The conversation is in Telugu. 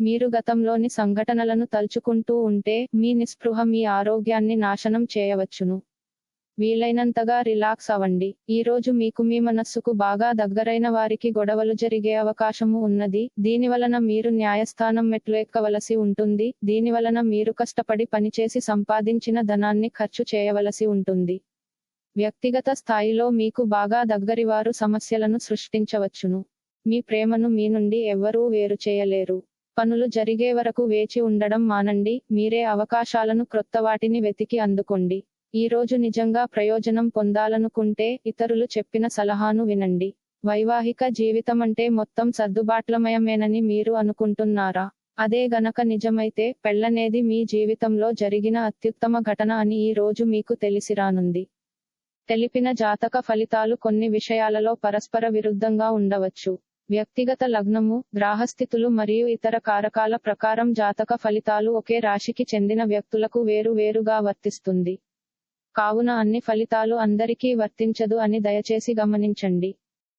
మీరు గతంలోని సంఘటనలను తలుచుకుంటూ ఉంటే మీ నిస్పృహ మీ ఆరోగ్యాన్ని నాశనం చేయవచ్చును. వీలైనంతగా రిలాక్స్ అవ్వండి. ఈ రోజు మీకు మీ మనస్సుకు బాగా దగ్గరైన వారికి గొడవలు జరిగే అవకాశము ఉన్నది. దీనివలన మీరు న్యాయస్థానం మెట్లు ఎక్కవలసి ఉంటుంది. దీనివలన మీరు కష్టపడి పనిచేసి సంపాదించిన ధనాన్ని ఖర్చు చేయవలసి ఉంటుంది. వ్యక్తిగత స్థాయిలో మీకు బాగా దగ్గరివారు సమస్యలను సృష్టించవచ్చును. మీ ప్రేమను మీ నుండి ఎవ్వరూ వేరు చేయలేరు. పనులు జరిగే వరకు వేచి ఉండడం మానండి. మీరే అవకాశాలను క్రొత్త వాటిని వెతికి అందుకోండి. ఈ రోజు నిజంగా ప్రయోజనం పొందాలనుకుంటే ఇతరులు చెప్పిన సలహాను వినండి. వైవాహిక జీవితం అంటే మొత్తం సర్దుబాట్లమయమేనని మీరు అనుకుంటున్నారా? అదే గనక నిజమైతే పెళ్ళనేది మీ జీవితంలో జరిగిన అత్యుత్తమ ఘటన అని ఈ రోజు మీకు తెలిసిరానుంది. తెలిపిన జాతక ఫలితాలు కొన్ని విషయాలలో పరస్పర విరుద్ధంగా ఉండవచ్చు. వ్యక్తిగత లగ్నము గ్రాహస్థితులు మరియు ఇతర కారకాల ప్రకారం జాతక ఫలితాలు ఒకే రాశికి చెందిన వ్యక్తులకు వేరు వేరుగా వర్తిస్తుంది. కావున అన్ని ఫలితాలు అందరికీ వర్తించదు అని దయచేసి గమనించండి.